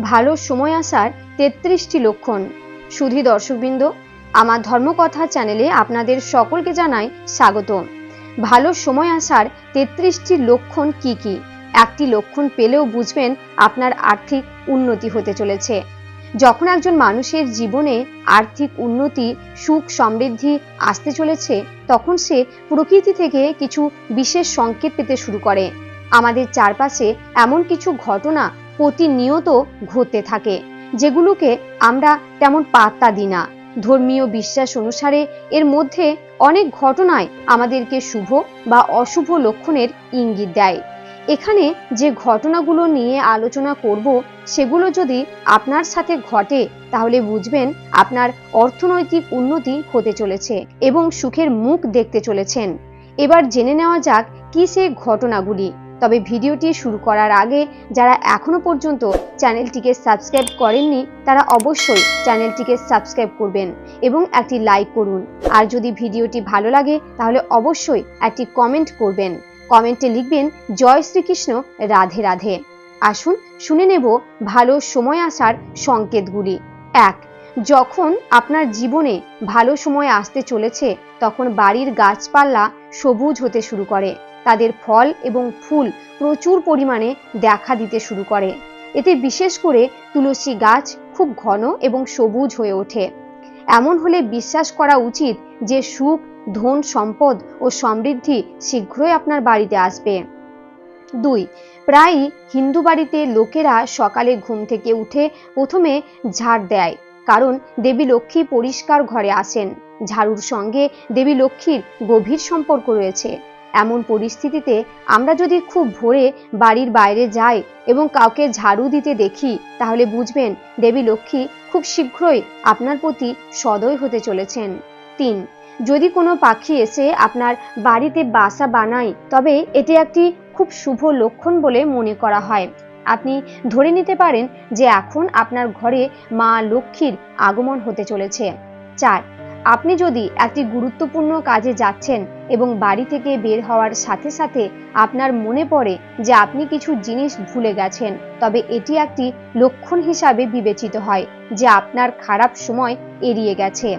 ভালো সময় আসার তেত্রিশটি লক্ষণ। সুধী দর্শকবৃন্দ, আমার ধর্মকথা চ্যানেলে আপনাদের সকলকে জানাই স্বাগত ভালো সময় আসার তেত্রিশটি লক্ষণ কি কি? একটি লক্ষণ পেলেও বুঝবেন আপনার আর্থিক উন্নতি হতে চলেছে। যখন একজন মানুষের জীবনে আর্থিক উন্নতি, সুখ সমৃদ্ধি আসতে চলেছে, তখন সে প্রকৃতি থেকে কিছু বিশেষ সংকেত পেতে শুরু করে। আমাদের চারপাশে এমন কিছু ঘটনা প্রতিনিয়ত ঘটতে থাকে। যেগুলোকে আমরা তেমন পাত্তা দিই না। ধর্মীয় বিশ্বাস অনুসারে এর মধ্যে অনেক ঘটনায় আমাদেরকে শুভ বা অশুভ লক্ষণের ইঙ্গিত দেয়। এখানে যে ঘটনাগুলো নিয়ে আলোচনা করব, সেগুলো যদি আপনার সাথে ঘটে, তাহলে বুঝবেন আপনার অর্থনৈতিক উন্নতি হতে চলেছে এবং সুখের মুখ দেখতে চলেছেন। এবার জেনে নেওয়া যাক কি সে ঘটনাগুলি। তবে ভিডিওটি শুরু করার আগে যারা এখনও পর্যন্ত চ্যানেলটিকে সাবস্ক্রাইব করেননি, তারা অবশ্যই চ্যানেলটিকে সাবস্ক্রাইব করবেন এবং একটি লাইক করুন। আর যদি ভিডিওটি ভালো লাগে, তাহলে অবশ্যই একটি কমেন্ট করবেন। কমেন্টে লিখবেন, জয় শ্রীকৃষ্ণ, রাধে রাধে। আসুন, শুনে নেব ভালো সময় আসার সংকেতগুলি। এক, যখন আপনার জীবনে ভালো সময় আসতে চলেছে, তখন বাড়ির গাছপালা সবুজ হতে শুরু করে। তাদের ফল এবং ফুল প্রচুর পরিমাণে দেখা দিতে শুরু করে। এতে বিশেষ করে তুলসী গাছ খুব ঘন এবং সবুজ হয়ে ওঠে। এমন হলে বিশ্বাস করা উচিত যে সুখ, ধন, সম্পদ ও সমৃদ্ধি শীঘ্রই আপনার বাড়িতে আসবে। দুই, প্রায়ই হিন্দু বাড়িতে লোকেরা সকালে ঘুম থেকে উঠে প্রথমে ঝাড় দেয়, কারণ দেবী লক্ষ্মী পরিষ্কার ঘরে আসেন। ঝাড়ুর সঙ্গে দেবী লক্ষ্মীর গভীর সম্পর্ক রয়েছে। এমন পরিস্থিতিতে আমরা যদি খুব ভোরে বাড়ির বাইরে যাই এবং কাউকে ঝাড়ু দিতে দেখি, তাহলে বুঝবেন দেবী লক্ষ্মী খুব শীঘ্রই আপনার প্রতি সদয় হতে চলেছেন। তিন, যদি কোনো পাখি এসে আপনার বাড়িতে বাসা বানায়, তবে এটি একটি খুব শুভ লক্ষণ বলে মনে করা হয়। আপনি ধরে নিতে পারেন যে এখন আপনার ঘরে মা লক্ষ্মীর আগমন হতে চলেছে। চার আপনি যদি একটি গুরুত্বপূর্ণ কাজে যাচ্ছেন এবং বাড়ি থেকে বের হওয়ার সাথে সাথে আপনার মনে পড়ে যে আপনি কিছু জিনিস ভুলে গেছেন, তবে এটি একটি লক্ষণ হিসাবে বিবেচিত হয় যে আপনার খারাপ সময় এড়িয়ে গেছে।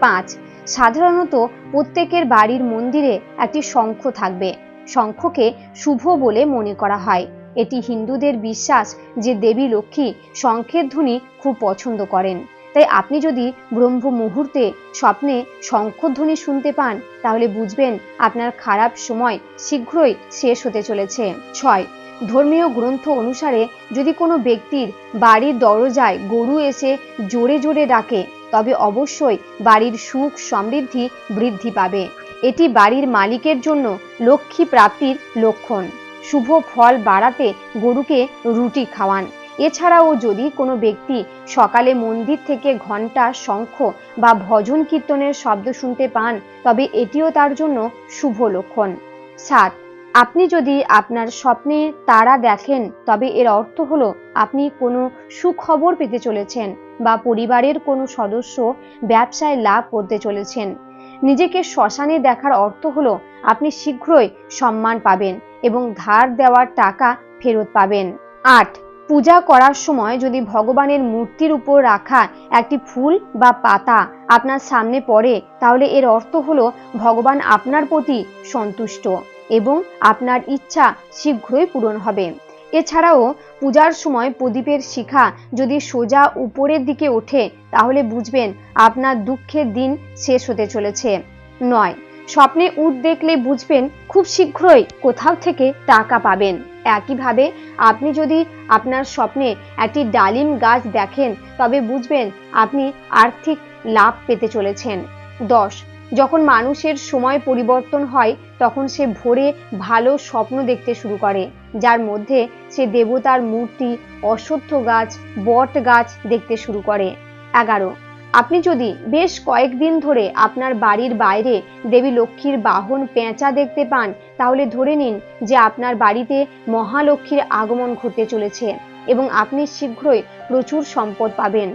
পাঁচ, সাধারণত প্রত্যেকের বাড়ির মন্দিরে একটি শঙ্খ থাকবে। শঙ্খকে শুভ বলে মনে করা হয়। এটি হিন্দুদের বিশ্বাস যে দেবী লক্ষ্মী শঙ্খের ধ্বনি খুব পছন্দ করেন। তাই আপনি যদি ব্রহ্ম মুহূর্তে স্বপ্নে শঙ্খধ্বনি শুনতে পান, তাহলে বুঝবেন আপনার খারাপ সময় শীঘ্রই শেষ হতে চলেছে। ছয়, ধর্মীয় গ্রন্থ অনুসারে যদি কোনো ব্যক্তির বাড়ির দরজায় গরু এসে জোরে জোরে ডাকে, তবে অবশ্যই বাড়ির সুখ সমৃদ্ধি বৃদ্ধি পাবে। এটি বাড়ির মালিকের জন্য লক্ষ্মী প্রাপ্তির লক্ষণ। শুভ ফল বাড়াতে গরুকে রুটি খাওয়ান। এছাড়াও যদি কোনো ব্যক্তি সকালে মন্দির থেকে ঘণ্টা, শঙ্খ বা ভজন কীর্তনের শব্দ শুনতে পান, তবে এটিও তার জন্য শুভ লক্ষণ। সাত, আপনি যদি আপনার স্বপ্নে তারা দেখেন, তবে এর অর্থ হলো আপনি কোনো সুখবর পেতে চলেছেন বা পরিবারের কোনো সদস্য ব্যবসায় লাভ করতে চলেছেন। নিজেকে শ্মশানে দেখার অর্থ হলো আপনি শীঘ্রই সম্মান পাবেন এবং ধার দেওয়ার টাকা ফেরত পাবেন। আট পূজা করার সময় যদি ভগবানের মূর্তির উপর রাখা একটি ফুল বা পাতা আপনার সামনে পড়ে, তাহলে এর অর্থ হলো ভগবান আপনার প্রতি সন্তুষ্ট এবং আপনার ইচ্ছা শীঘ্রই পূরণ হবে। এছাড়াও পূজার সময় প্রদীপের শিখা যদি সোজা উপরের দিকে ওঠে, তাহলে বুঝবেন আপনার দুঃখের দিন শেষ হতে চলেছে। নয় স্বপ্নে উট দেখলে বুঝবেন খুব শীঘ্রই কোথাও থেকে টাকা পাবেন। একইভাবে আপনি যদি আপনার স্বপ্নে একটি ডালিম গাছ দেখেন, তবে বুঝবেন আপনি আর্থিক লাভ পেতে চলেছেন। দশ, যখন মানুষের সময় পরিবর্তন হয়, তখন সে ভোরে ভালো স্বপ্ন দেখতে শুরু করে, যার মধ্যে সে দেবতার মূর্তি, অশ্বত্থ গাছ, বট গাছ দেখতে শুরু করে। এগারো আপনি যদি বেশ কয়েকদিন ধরে আপনার বাড়ির বাইরে দেবী লক্ষ্মীর বাহন পেঁচা দেখতে পান, তাহলে ধরে নিন যে আপনার বাড়িতে মহালক্ষ্মীর আগমন ঘটতে চলেছে এবং আপনি শীঘ্রই প্রচুর সম্পদ পাবেন।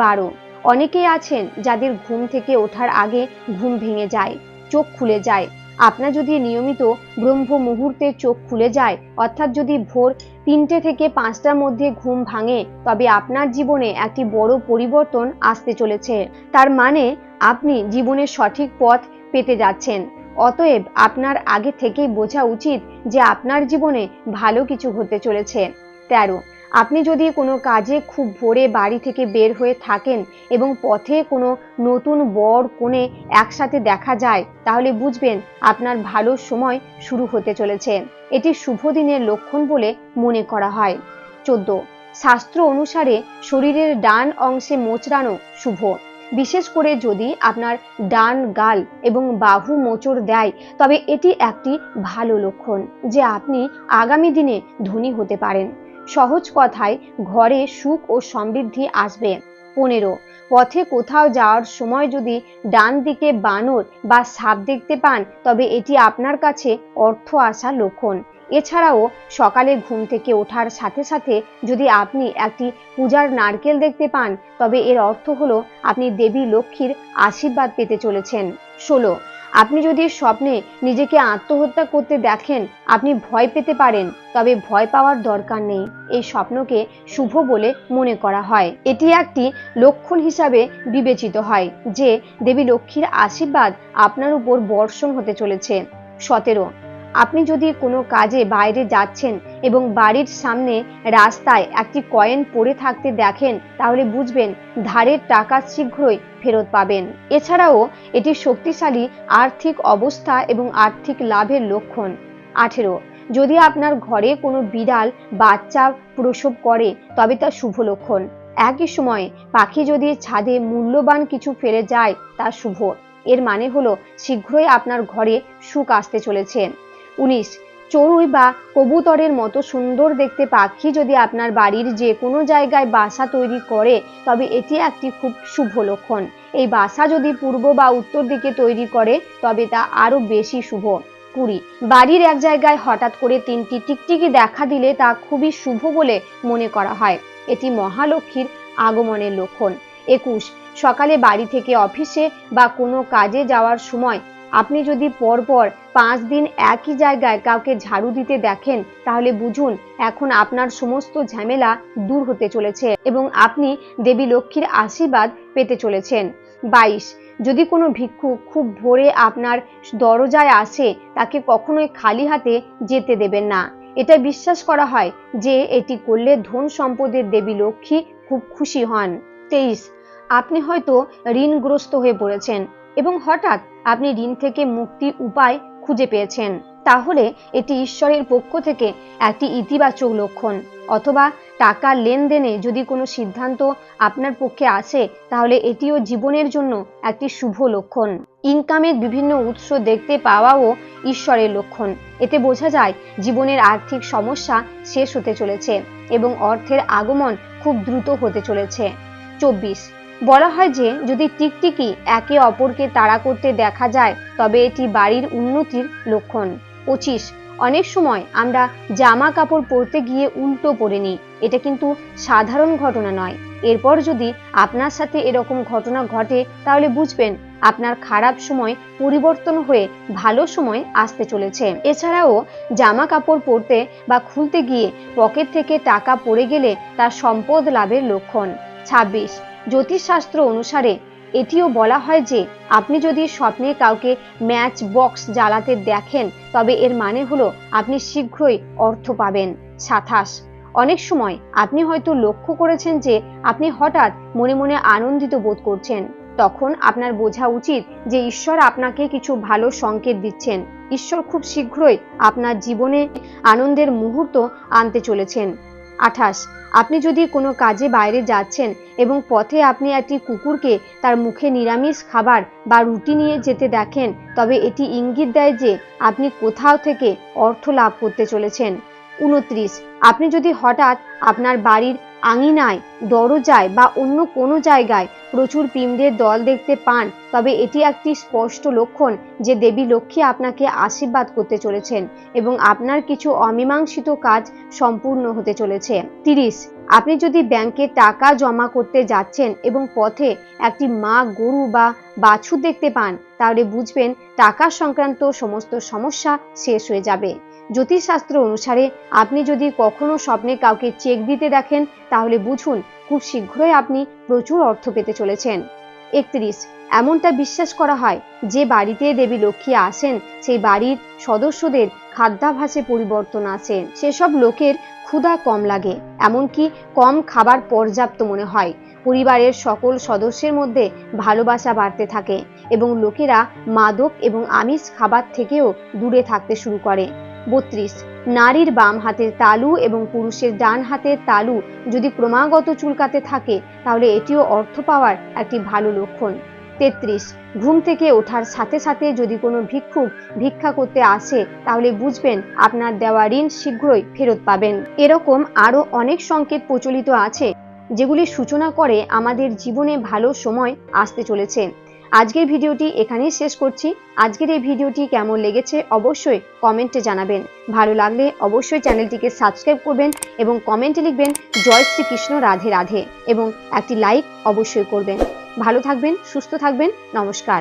বারো, অনেকেই আছেন যাদের ঘুম থেকে ওঠার আগে ঘুম ভেঙে যায়, চোখ খুলে যায় আপনার যদি নিয়মিত ব্রহ্ম মুহূর্তে চোখ খুলে যায়, অর্থাৎ যদি ভোর তিনটে থেকে পাঁচটার মধ্যে ঘুম ভাঙে, তবে আপনার জীবনে একটি বড় পরিবর্তন আসতে চলেছে। তার মানে আপনি জীবনের সঠিক পথ পেতে যাচ্ছেন। অতএব আপনার আগে থেকেই বোঝা উচিত যে আপনার জীবনে ভালো কিছু হতে চলেছে। তেরো আপনি যদি কোনো কাজে খুব ভোরে বাড়ি থেকে বের হয়ে থাকেন এবং পথে কোনো নতুন বর কোণে একসাথে দেখা যায়, তাহলে বুঝবেন আপনার ভালো সময় শুরু হতে চলেছে। এটি শুভ দিনের লক্ষণ বলে মনে করা হয়। চোদ্দ। শাস্ত্র অনুসারে শরীরের ডান অংশে মোচড়ানো শুভ। বিশেষ করে যদি আপনার ডান গাল এবং বাহু মোচড় দেয়, তবে এটি একটি ভালো লক্ষণ যে আপনি আগামী দিনে ধনী হতে পারেন। সহজ কথায় ঘরে সুখ ও সমৃদ্ধি আসবে। পনেরো, পথে কোথাও যাওয়ার সময় যদি ডান দিকে বানর বা সাপ দেখতে পান, তবে এটি আপনার কাছে অর্থ আসা লক্ষণ। এছাড়াও সকালে ঘুম থেকে ওঠার সাথে সাথে যদি আপনি একটি পূজার নারকেল দেখতে পান, তবে এর অর্থ হলো আপনি দেবী লক্ষ্মীর আশীর্বাদ পেতে চলেছেন। ষোলো আপনি যদি স্বপ্নে নিজেকে আত্মহত্যা করতে দেখেন, আপনি ভয় পেতে পারেন, তবে ভয় পাওয়ার দরকার নেই। এই স্বপ্নকে শুভ বলে মনে করা হয়। এটি একটি লক্ষণ হিসাবে বিবেচিত হয়, যে দেবী লক্ষ্মীর আশীর্বাদ আপনার উপর বর্ষণ হতে চলেছে। সতেরো আপনি যদি কোনো কাজে বাইরে যাচ্ছেন এবং বাড়ির সামনে রাস্তায় একটি কয়েন পড়ে থাকতে দেখেন, তাহলে বুঝবেন ধারের টাকা শীঘ্রই ফেরত পাবেন। এছাড়াও এটি শক্তিশালী আর্থিক অবস্থা এবং আর্থিক লাভের লক্ষণ। আঠেরো, যদি আপনার ঘরে কোনো বিড়াল, বাচ্চা প্রসব করে, তবে তা শুভ লক্ষণ। একই সময়ে পাখি যদি ছাদে মূল্যবান কিছু ফেলে যায়, তা শুভ। এর মানে হলো, শীঘ্রই আপনার ঘরে সুখ আসতে চলেছে। উনিশ। চড়ুই বা কবুতরের মতো সুন্দর দেখতে পাখি যদি আপনার বাড়ির যে কোনো জায়গায় বাসা তৈরি করে, তবে এটি একটি খুব শুভ লক্ষণ। এই বাসা যদি পূর্ব বা উত্তর দিকে তৈরি করে, তবে তা আরও বেশি শুভ। কুড়ি। বাড়ির এক জায়গায় হঠাৎ করে তিনটি টিকটিকি দেখা দিলে তা খুবই শুভ বলে মনে করা হয়। এটি মহালক্ষ্মীর আগমনের লক্ষণ। একুশ। সকালে বাড়ি থেকে অফিসে বা কোনো কাজে যাওয়ার সময় আপনি যদি পরপর পাঁচ দিন একই জায়গায় কাউকে ঝাড়ু দিতে দেখেন, তাহলে বুঝুন এখন আপনার সমস্ত ঝামেলা দূর হতে চলেছে এবং আপনি দেবী লক্ষ্মীর আশীর্বাদ পেতে চলেছেন। বাইশ, যদি কোনো ভিক্ষু খুব ভোরে আপনার দরজায় আসে, তাকে কখনোই খালি হাতে যেতে দেবেন না। এটা বিশ্বাস করা হয় যে এটি করলে ধন সম্পদের দেবী লক্ষ্মী খুব খুশি হন। তেইশ, আপনি হয়তো ঋণগ্রস্ত হয়ে পড়েছেন। এবং হঠাৎ আপনি ঋণ থেকে মুক্তি উপায় খুঁজে পেয়েছেন। তাহলে এটি ঈশ্বরের পক্ষ থেকে একটি ইতিবাচক লক্ষণ। অথবা টাকা লেনদেনে যদি কোনো সিদ্ধান্ত আপনার পক্ষে আসে তাহলে এটিও জীবনের জন্য একটি শুভ লক্ষণ। ইনকামের বিভিন্ন উৎস দেখতে পাওয়াও ঈশ্বরের লক্ষণ। এতে বোঝা যায় জীবনের আর্থিক সমস্যা শেষ হতে চলেছে এবং অর্থের আগমন খুব দ্রুত হতে চলেছে। চব্বিশ বলা হয় যে, যদি টিকটিকি একে অপরকে তাড়া করতে দেখা যায়, তবে এটি বাড়ির উন্নতির লক্ষণ। পঁচিশ, অনেক সময় আমরা জামা কাপড় পরতে গিয়ে উল্টো পরে নিই। এটা কিন্তু সাধারণ ঘটনা নয়। এরপর যদি আপনার সাথে এরকম ঘটনা ঘটে, তাহলে বুঝবেন আপনার খারাপ সময় পরিবর্তন হয়ে ভালো সময় আসতে চলেছে। এছাড়াও জামা কাপড় পরতে বা খুলতে গিয়ে পকেট থেকে টাকা পড়ে গেলে তার সম্পদ লাভের লক্ষণ। ছাব্বিশ জ্যোতিষশাস্ত্র অনুসারে এটিও বলা হয় যে, আপনি যদি স্বপ্নে কাউকে ম্যাচ বক্স জ্বালাতে দেখেন, তবে এর মানে হলো আপনি শীঘ্রই অর্থ পাবেন। সাতাশ। অনেক সময় আপনি হয়তো লক্ষ্য করেছেন যে, আপনি হঠাৎ মনে মনে আনন্দিত বোধ করছেন। তখন আপনার বোঝা উচিত যে, ঈশ্বর আপনাকে কিছু ভালো সংকেত দিচ্ছেন। ঈশ্বর খুব শীঘ্রই আপনার জীবনে আনন্দের মুহূর্ত আনতে চলেছেন। আঠাশ। আপনি যদি কোনো কাজে বাইরে যাচ্ছেন এবং পথে আপনি একটি কুকুরকে তার মুখে নিরামিষ খাবার বা রুটি নিয়ে যেতে দেখেন, তবে এটি ইঙ্গিত দেয় যে আপনি কোথাও থেকে অর্থ লাভ করতে চলেছেন। উনত্রিশ। আপনি যদি হঠাৎ আপনার বাড়ির আঙিনায়, দরজায় বা অন্য কোনো জায়গায় প্রচুর পিমড়ের দল দেখতে পান, তবে এটি একটি স্পষ্ট লক্ষণ যে দেবী লক্ষ্মী আপনাকে আশীর্বাদ করতে চলেছেন এবং আপনার কিছু অমীমাংসিত কাজ সম্পূর্ণ হতে চলেছে। তিরিশ, আপনি যদি ব্যাংকে টাকা জমা করতে যাচ্ছেন এবং পথে একটি মা গরু বা বাছুর দেখতে পান, তাহলে বুঝবেন টাকা সংক্রান্ত সমস্ত সমস্যা শেষ হয়ে যাবে। জ্যোতিষশাস্ত্র অনুসারে আপনি যদি কখনো স্বপ্নে কাউকে চেক দিতে দেখেন, তাহলে বুঝুন খুব শীঘ্রই আপনি প্রচুর অর্থ পেতে চলেছেন। একত্রিশ, এমনটা বিশ্বাস করা হয় যে বাড়িতে দেবী লক্ষ্মী আসেন, সেই বাড়ির সদস্যদের খাদ্যাভাসে পরিবর্তন আসে। সেসব লোকের ক্ষুধা কম লাগে, এমনকি কম খাবার পর্যাপ্ত মনে হয়। পরিবারের সকল সদস্যের মধ্যে ভালোবাসা বাড়তে থাকে এবং লোকেরা মাদক এবং আমিষ খাবার থেকেও দূরে থাকতে শুরু করে। বত্রিশ। নারীর বাম হাতের তালু এবং পুরুষের ডান হাতের তালু যদি ক্রমাগত চুলকাতে থাকে, তাহলে এটিও অর্থ পাওয়ার একটি ভালো লক্ষণ। তেত্রিশ। ঘুম থেকে ওঠার সাথে সাথে যদি কোনো ভিক্ষুক ভিক্ষা করতে আসে, তাহলে বুঝবেন আপনার দেওয়া ঋণ শীঘ্রই ফেরত পাবেন। এরকম আরও অনেক সংকেত প্রচলিত আছে, যেগুলি সূচনা করে আমাদের জীবনে ভালো সময় আসতে চলেছে। আজকের ভিডিওটি এখানেই শেষ করছি। আজকের এই ভিডিওটি কেমন লেগেছে অবশ্যই কমেন্টে জানাবেন। ভালো লাগলে অবশ্যই চ্যানেলটিকে সাবস্ক্রাইব করবেন এবং কমেন্টে লিখবেন, জয় শ্রীকৃষ্ণ, রাধে রাধে এবং একটি লাইক অবশ্যই করবেন। ভালো থাকবেন, সুস্থ থাকবেন, নমস্কার।